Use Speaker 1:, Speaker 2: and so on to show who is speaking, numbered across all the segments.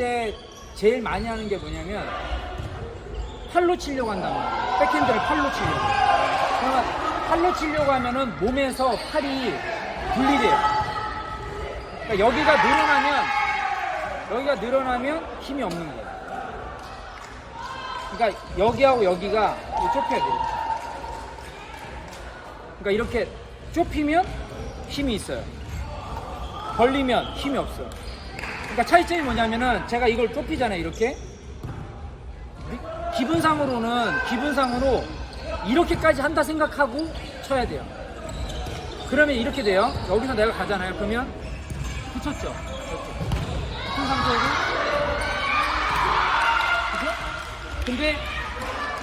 Speaker 1: 때 제일 많이 하는 게 뭐냐면 팔로 치려고 한단 말이야. 백핸드를 팔로 치려고. 그러면 팔로 치려고 하면은 몸에서 팔이 분리돼요. 그러니까 여기가 늘어나면 여기가 늘어나면 힘이 없는 거예요. 그러니까 여기하고 여기가 좁혀야 돼요. 그러니까 이렇게 좁히면 힘이 있어요. 벌리면 힘이 없어요. 그러니까 차이점이 뭐냐면은 제가 이걸 좁히잖아요. 이렇게 기분상으로는 기분상으로 이렇게까지 한다 생각하고 쳐야 돼요. 그러면 이렇게 돼요. 여기서 내가 가잖아요. 그러면 붙였죠. 붙은 상태로 그죠? 근데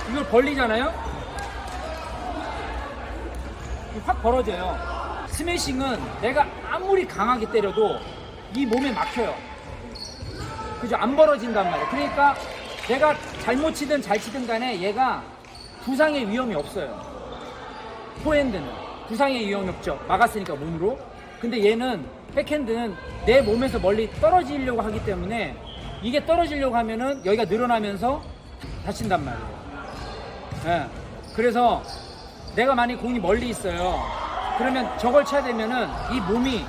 Speaker 1: 이걸 벌리잖아요. 확 벌어져요. 스매싱은 내가 아무리 강하게 때려도 이 몸에 막혀요. 그죠? 안 벌어진단 말이에요. 그러니까 내가 잘못 치든 잘 치든 간에 얘가 부상의 위험이 없어요. 포핸드는 부상의 위험이 없죠. 막았으니까 몸으로. 근데 얘는 백핸드는 내 몸에서 멀리 떨어지려고 하기 때문에 이게 떨어지려고 하면은 여기가 늘어나면서 다친단 말이에요. 예. 그래서 내가 만약 공이 멀리 있어요. 그러면 저걸 쳐야 되면은 이 몸이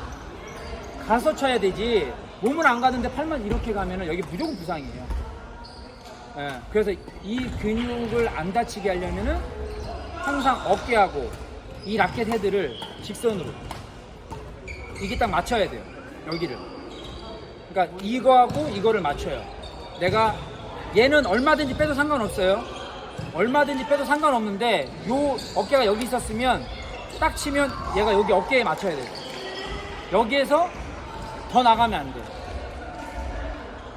Speaker 1: 가서 쳐야 되지. 몸은 안 가는데 팔만 이렇게 가면은 여기 무조건 부상이에요. 예, 그래서 이 근육을 안 다치게 하려면은 항상 어깨하고 이 라켓 헤드를 직선으로 이게 딱 맞춰야 돼요. 여기를. 그러니까 이거하고 이거를 맞춰요. 내가 얘는 얼마든지 빼도 상관없어요. 얼마든지 빼도 상관없는데 요 어깨가 여기 있었으면 딱 치면 얘가 여기 어깨에 맞춰야 돼요. 여기에서 더 나가면 안 돼요.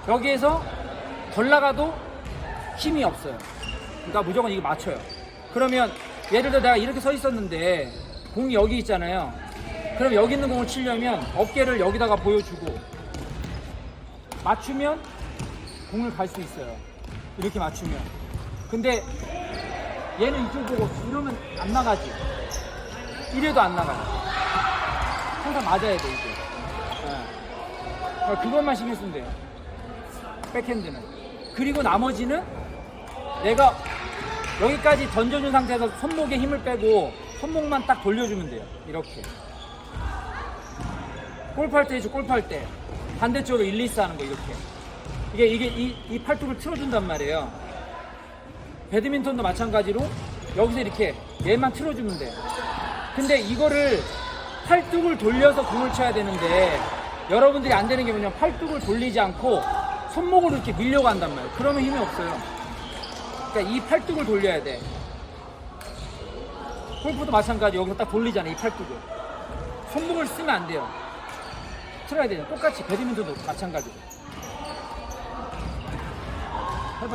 Speaker 1: 여기에서 덜 나가도 힘이 없어요. 그러니까 무조건 이거 맞춰요. 그러면 예를 들어 내가 이렇게 서 있었는데 공이 여기 있잖아요. 그럼 여기 있는 공을 치려면 어깨를 여기다가 보여주고 맞추면 공을 갈 수 있어요. 이렇게 맞추면. 근데 얘는 이쪽 보고 이러면 안 나가지. 이래도 안 나가요. 항상 맞아야 돼, 이게. 예. 그러니까 그것만 신경 쓰면 돼요. 백핸드는. 그리고 나머지는 내가 여기까지 던져준 상태에서 손목에 힘을 빼고 손목만 딱 돌려주면 돼요. 이렇게. 골프할 때 해줘, 골프할 때. 반대쪽으로 1, 2, 4 하는 거, 이렇게. 이게, 이게, 이, 이 팔뚝을 틀어준단 말이에요. 배드민턴도 마찬가지로 여기서 이렇게 얘만 틀어주면 돼. 근데 이거를 팔뚝을 돌려서 공을 쳐야 되는데 여러분들이 안 되는 게 뭐냐면 팔뚝을 돌리지 않고 손목으로 이렇게 밀려고 한단 말이에요. 그러면 힘이 없어요. 그러니까 이 팔뚝을 돌려야 돼. 골프도 마찬가지 여기서 딱 돌리잖아 이 팔뚝을. 손목을 쓰면 안 돼요. 틀어야 돼요. 똑같이 배드민턴도 마찬가지로.